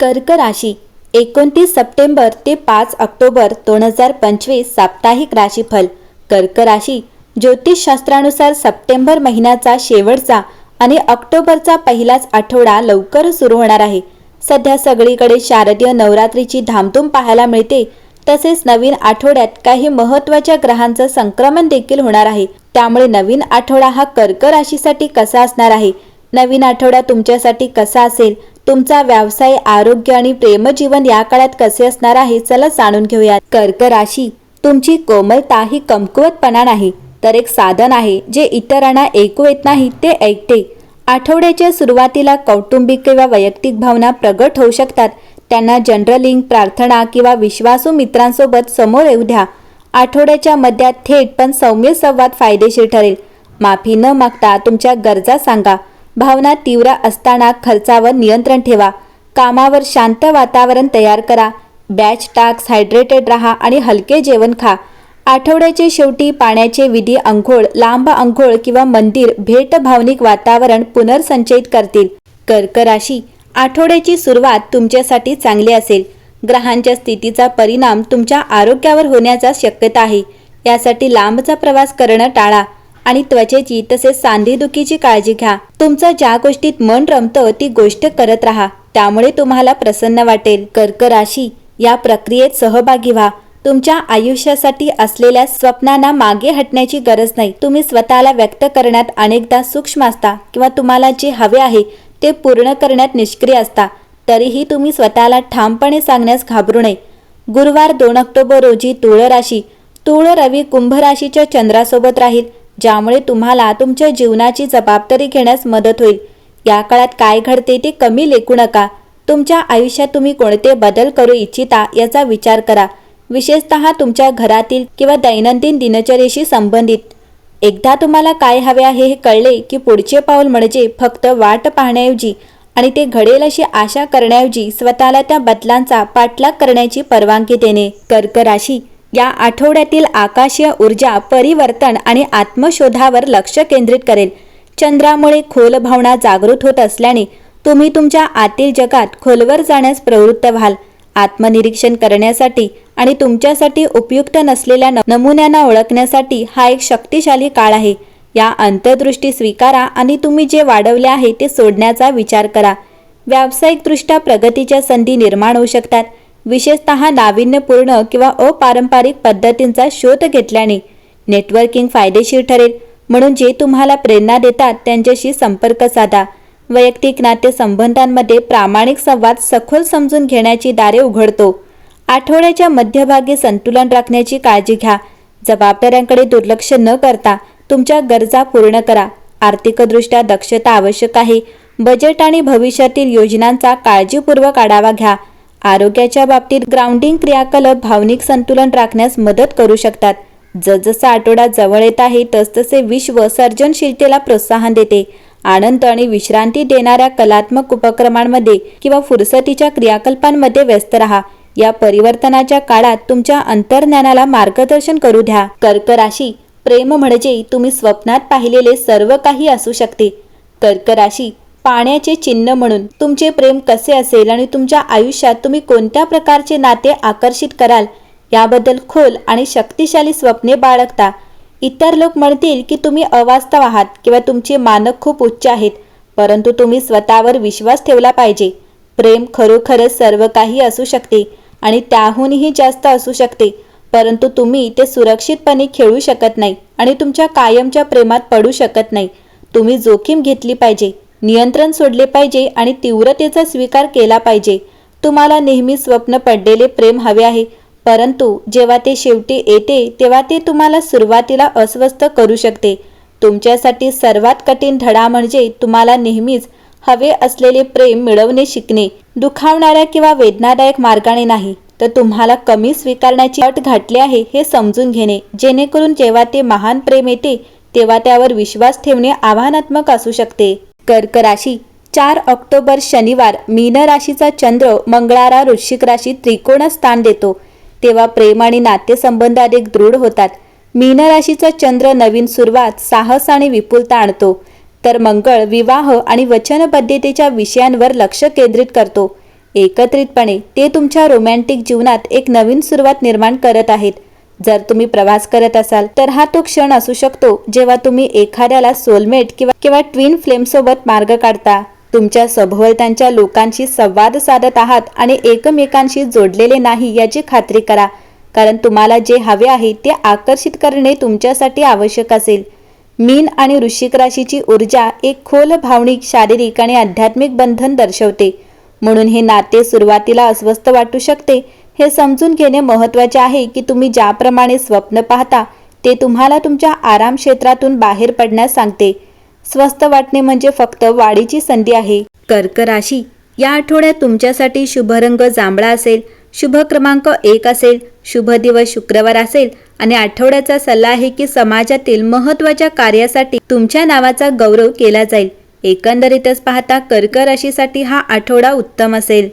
कर्क राशी एकोणतीस सप्टेंबर ते पाच ऑक्टोबर दोन हजार पंचवीस साप्ताहिक राशीफल. कर्क राशी ज्योतिषशास्त्रानुसार सप्टेंबर महिन्याचा शेवटचा आणि ऑक्टोबरचा पहिलाच आठवडा लवकर सुरू होणार आहे. सध्या सगळीकडे शारदीय नवरात्रीची धामधूम पाहायला मिळते. तसेच नवीन आठवड्यात काही महत्त्वाच्या ग्रहांचं संक्रमण देखील होणार आहे. त्यामुळे नवीन आठवडा हा कर्क राशीसाठी कसा असणार आहे? नवीन आठवडा तुमच्यासाठी कसा असेल? तुमचा व्यवसाय आरोग्य आणि प्रेमजीवन या काळात कसे असणार आहे चला जाणून घेऊयात. कर्क राशी तुमची कोमलता ही कमकुवतपणा नाही तर एक साधन आहे जे इतरांना ऐकू येत नाही ते ऐकते. आठवड्याच्या सुरुवातीला कौटुंबिक किंवा वैयक्तिक भावना प्रगट होऊ शकतात. त्यांना जनरलिंग प्रार्थना किंवा विश्वासू मित्रांसोबत समोर येऊ द्या. आठवड्याच्या मध्यात थेट पण सौम्य संवाद फायदेशीर ठरेल. माफी न मागता तुमच्या गरजा सांगा. भावना तीव्र असताना खर्चावर नियंत्रण ठेवा. कामावर शांत वातावरण तयार करा. बॅच टाक्स हायड्रेटेड राहा आणि हलके जेवण खा. आठवड्याचे शेवटी पाण्याचे विधी अंघोळ लांब अंघोळ किंवा मंदिर भेट भावनिक वातावरण पुनर्संचयित करतील. कर्क राशी आठवड्याची सुरुवात तुमच्यासाठी चांगली असेल. ग्रहांच्या स्थितीचा परिणाम तुमच्या आरोग्यावर होण्याचा शक्यता आहे. यासाठी लांबचा प्रवास करणं टाळा. आणि त्वचेची तसेच सांधेदुखीची काळजी घ्या. तुमचं ज्या गोष्टीत मन रमतं ती गोष्ट करत राहा. त्यामुळे तुम्हाला प्रसन्न वाटेल. कर्क राशी या प्रक्रियेत सहभागी व्हा. तुमच्या आयुष्यासाठी असलेल्या स्वप्नांना मागे हटण्याची गरज नाही. तुम्ही स्वतःला व्यक्त करण्यात अनेकदा सूक्ष्म असता किंवा तुम्हाला जे हवे आहे ते पूर्ण करण्यात निष्क्रिय असता. तरीही तुम्ही स्वतःला ठामपणे सांगण्यास घाबरू नये. गुरुवार दोन ऑक्टोबर रोजी तुळ राशी तुळ रवी कुंभ राशीच्या चंद्रासोबत राहील. ज्यामुळे तुम्हाला तुमच्या जीवनाची जबाबदारी घेण्यास मदत होईल. या काळात काय घडते ते कमी लेखू नका. तुमच्या आयुष्यात तुम्ही कोणते बदल करू इच्छिता याचा विचार करा. विशेषतः तुमच्या घरातील किंवा दैनंदिन दिनचर्येशी संबंधित. एकदा तुम्हाला काय हवे आहे हे कळले की पुढचे पाऊल म्हणजे फक्त वाट पाहण्याऐवजी आणि ते घडेल अशी आशा करण्याऐवजी स्वतःला त्या बदलांचा पाठलाग करण्याची परवानगी देणे. कर्क राशी या आठवड्यातील आकाशीय ऊर्जा परिवर्तन आणि आत्मशोधावर लक्ष केंद्रित करेल. चंद्रामुळे खोल भावना जागृत होत असल्याने तुम्ही तुमच्या आतील जगात खोलवर जाण्यास प्रवृत्त व्हाल. आत्मनिरीक्षण करण्यासाठी आणि तुमच्यासाठी उपयुक्त नसलेल्या न- नमुन्यांना ओळखण्यासाठी हा एक शक्तिशाली काळ आहे. या अंतर्दृष्टी स्वीकारा आणि तुम्ही जे वाढवले आहे ते सोडण्याचा विचार करा. व्यावसायिकदृष्ट्या प्रगतीच्या संधी निर्माण होऊ शकतात. विशेषतः नाविन्यपूर्ण किंवा अपारंपरिक पद्धतींचा शोध घेतल्याने नेटवर्किंग फायदेशीर ठरेल. म्हणून जे तुम्हाला प्रेरणा देतात त्यांच्याशी संपर्क साधा. वैयक्तिक नातेसंबंधांमध्ये प्रामाणिक संवाद सखोल समजून घेण्याची दारे उघडतो. आठवड्याच्या मध्यभागी संतुलन राखण्याची काळजी घ्या. जबाबदाऱ्यांकडे दुर्लक्ष न करता तुमच्या गरजा पूर्ण करा. आर्थिकदृष्ट्या दक्षता आवश्यक आहे. बजेट आणि भविष्यातील योजनांचा काळजीपूर्वक आढावा घ्या. आरोग्याच्या बाबतीत ग्राउंडिंग क्रियाकलाप भावनिक संतुलन राखण्यास मदत करू शकतात. जसजसा आठवडा जवळ येत आहे तसतसे विश्व सर्जनशीलतेला प्रोत्साहन देते. आनंद आणि विश्रांती देणाऱ्या कलात्मक उपक्रमांमध्ये किंवा फुरसतीच्या क्रियाकल्पांमध्ये व्यस्त राहा. या परिवर्तनाच्या काळात तुमच्या अंतर्ज्ञानाला मार्गदर्शन करू द्या. कर्क राशी प्रेम म्हणजे तुम्ही स्वप्नात पाहिलेले सर्व काही असू शकते. कर्क राशी पाण्याचे चिन्ह म्हणून. तुमचे प्रेम कसे असेल आणि तुमच्या आयुष्यात तुम्ही कोणत्या प्रकारचे नाते आकर्षित कराल? याबद्दल खोल आणि शक्तिशाली स्वप्ने बाळगता. इतर लोक म्हणतील की तुम्ही अवास्तव आहात किंवा तुमचे मानक खूप उच्च आहेत परंतु तुम्ही स्वतःवर विश्वास ठेवला पाहिजे. प्रेम खरोखरच सर्व काही असू शकते आणि त्याहूनही जास्त असू शकते परंतु तुम्ही ते सुरक्षितपणे खेळू शकत नाही आणि तुमच्या कायमच्या प्रेमात पडू शकत नाही. तुम्ही जोखीम घेतली पाहिजे. नियंत्रण सोडले पाहिजे आणि तीव्रतेचा स्वीकार केला पाहिजे. तुम्हाला नेहमी स्वप्न पडलेले प्रेम हवे आहे परंतु जेव्हा ते शेवटी येते तेव्हा ते तुम्हाला सुरुवातीला अस्वस्थ करू शकते. तुमच्यासाठी सर्वात कठीण धडा म्हणजे तुम्हाला नेहमीच हवे असलेले प्रेम मिळवणे शिकणे. दुखावणाऱ्या किंवा वेदनादायक मार्गाने नाही तर तुम्हाला कमी स्वीकारण्याची अट घातली आहे हे समजून घेणे. जेणेकरून जेव्हा ते महान प्रेम येते तेव्हा त्यावर विश्वास ठेवणे आव्हानात्मक असू शकते. कर्क राशी चार ऑक्टोबर शनिवार मीन राशीचा चंद्र मंगळारा वृश्चिक राशी त्रिकोण स्थान देतो. तेव्हा प्रेम आणि नातेसंबंध अधिक दृढ होतात. मीन राशीचा चंद्र नवीन सुरुवात साहस आणि विपुलता आणतो. तर मंगळ विवाह आणि वचनबद्धतेच्या विषयांवर लक्ष केंद्रित करतो. एकत्रितपणे ते तुमच्या रोमॅन्टिक जीवनात एक नवीन सुरुवात निर्माण करत आहेत. जर तुम्ही प्रवास करत असाल तर हा तो क्षण असू शकतो जेव्हा तुम्ही एखाद्याला सोलमेट किंवा किंवा ट्विन फ्लेमसोबत मार्ग काढता. तुमच्या सभोवतालच्या लोकांशी संवाद साधत आहात आणि एकमेकांशी जोडलेले नाही याची खात्री करा. कारण तुम्हाला जे हवे आहे ते आकर्षित करणे तुमच्यासाठी आवश्यक असेल. मीन आणि वृश्चिक राशीची ऊर्जा एक खोल भावनिक शारीरिक आणि आध्यात्मिक बंधन दर्शवते. म्हणून हे नाते सुरुवातीला अस्वस्थ वाटू शकते. हे समजून घेणे महत्त्वाचे आहे की तुम्ही ज्याप्रमाणे स्वप्न पाहता ते तुम्हाला तुमच्या आराम क्षेत्रातून बाहेर पडण्यास सांगते. स्वस्त वाटणे म्हणजे फक्त वाढीची संधी आहे. कर्क राशी या आठवड्यात तुमच्यासाठी शुभ रंग जांभळा असेल शुभ क्रमांक एक असेल शुभ दिवस शुक्रवार असेल आणि आठवड्याचा सल्ला आहे की समाजातील महत्त्वाच्या कार्यासाठी तुमच्या नावाचा गौरव केला जाईल. एकंदरीतच पाहता कर्क राशीसाठी हा आठवडा उत्तम असेल.